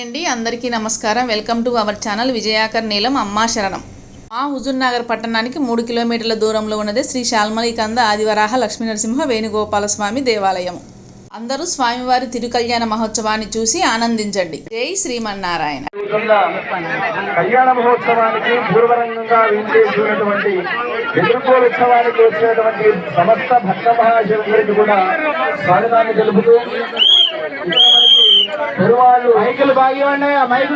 Hi అండి. అందరికీ నమస్కారం. వెల్కమ్ టు అవర్ ఛానల్ విజయాకర్ నీలం అమ్మా శరణం. మా హుజూర్నగర్ పట్టణానికి మూడు కిలోమీటర్ల దూరంలో ఉన్నదే శ్రీ శాల్మలి కంద ఆదివరాహ లక్ష్మీ నరసింహ వేణుగోపాల దేవాలయం. అందరూ స్వామివారి తిరుకల్యాణ మహోత్సవాన్ని చూసి ఆనందించండి. జై శ్రీమన్నారాయణ. కళ్యాణ మహోత్సవానికి పూర్వరంగంగా వించేసినటువంటి ఎదుర్కోలుత్సవానికి వచ్చినటువంటి సమస్త భక్త మహాశివుడికి కూడా స్వాగతాన్ని తెలుపుతూ మైకులు బాగి ఉన్నాయి. ఆ మైకు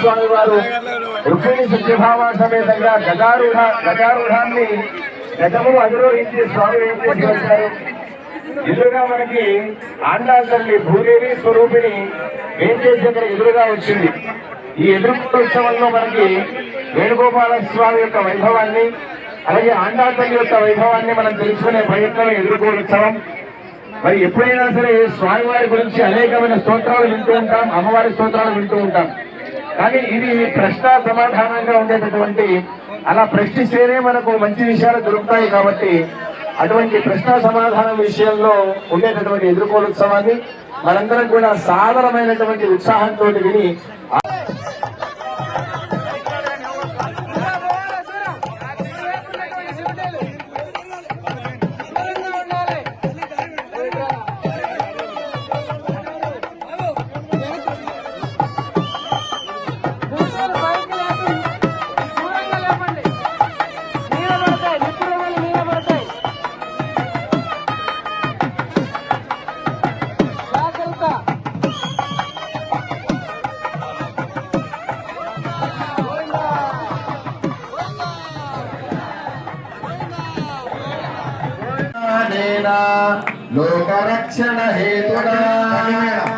స్వామి వారు రుక్మిణి సత్యభామ సమేతంగా గజారూఢ గజారూఢాన్ని గజములు అధిరోహించి స్వామి ఏం చేసి వచ్చారు ఎదురుగా మనకి ఆండాల్ తల్లి భూదేవి స్వరూపిణి ఏం చేసి అక్కడ ఎదురుగా వచ్చింది? ఈ ఎదుర్కొన్న ఉత్సవంలో మనకి వేణుగోపాల స్వామి యొక్క వైభవాన్ని అలాగే ఆండాల్ తల్లి యొక్క వైభవాన్ని మనం తెలుసుకునే ప్రయత్నం ఎదుర్కో ఉత్సవం. మరి ఎప్పుడైనా సరే స్వామివారి గురించి అనేకమైన స్తోత్రాలు వింటూ ఉంటాం అమ్మవారి స్తోత్రాలు వింటూ ఉంటాం. కానీ ఇది ప్రశ్న సమాధానంగా ఉండేటటువంటి అలా ప్రశ్నిస్తేనే మనకు మంచి విషయాలు దొరుకుతాయి కాబట్టి అటువంటి ప్రశ్న సమాధానం విషయంలో ఉండేటటువంటి ఎదుర్కోలుత్సవాన్ని మనందరం కూడా సాధారణమైనటువంటి ఉత్సాహంతో విని लोकरक्षण हेतु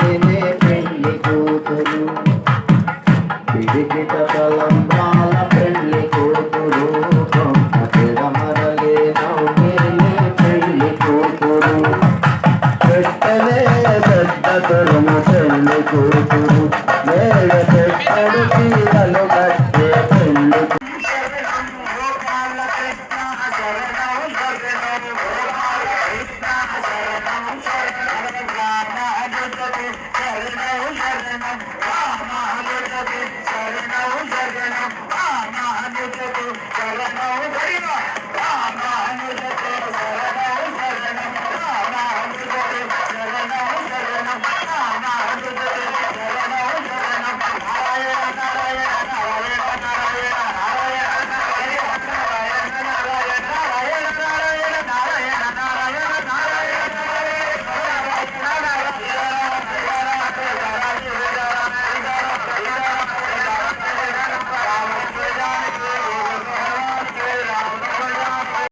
Thank you.